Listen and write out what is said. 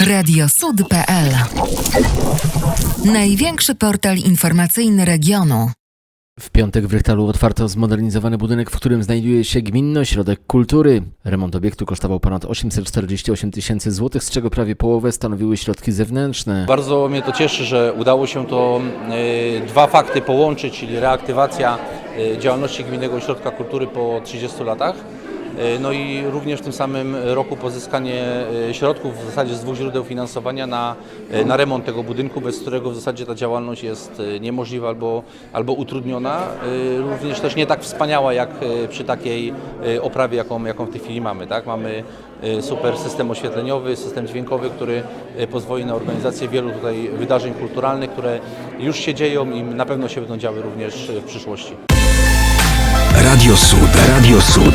Radiosud.pl Największy portal informacyjny regionu. W piątek w Rychtalu otwarto zmodernizowany budynek, w którym znajduje się Gminny Ośrodek Kultury. Remont obiektu kosztował ponad 848 tysięcy złotych, z czego prawie połowę stanowiły środki zewnętrzne. Bardzo mnie to cieszy, że udało się to e, dwa fakty połączyć, czyli reaktywacja e, działalności Gminnego Ośrodka Kultury po 30 latach. E, No i również w tym samym roku pozyskanie e, środków w zasadzie z dwóch źródeł finansowania na, e, na remont tego budynku, bez którego w zasadzie ta działalność jest niemożliwa albo, albo utrudniona. Również też nie tak wspaniała jak przy takiej oprawie, jaką, jaką w tej chwili mamy. Tak? Mamy super system oświetleniowy, system dźwiękowy, który pozwoli na organizację wielu tutaj wydarzeń kulturalnych, które już się dzieją i na pewno się będą działy również w przyszłości. Radio Sud. Radio Sud.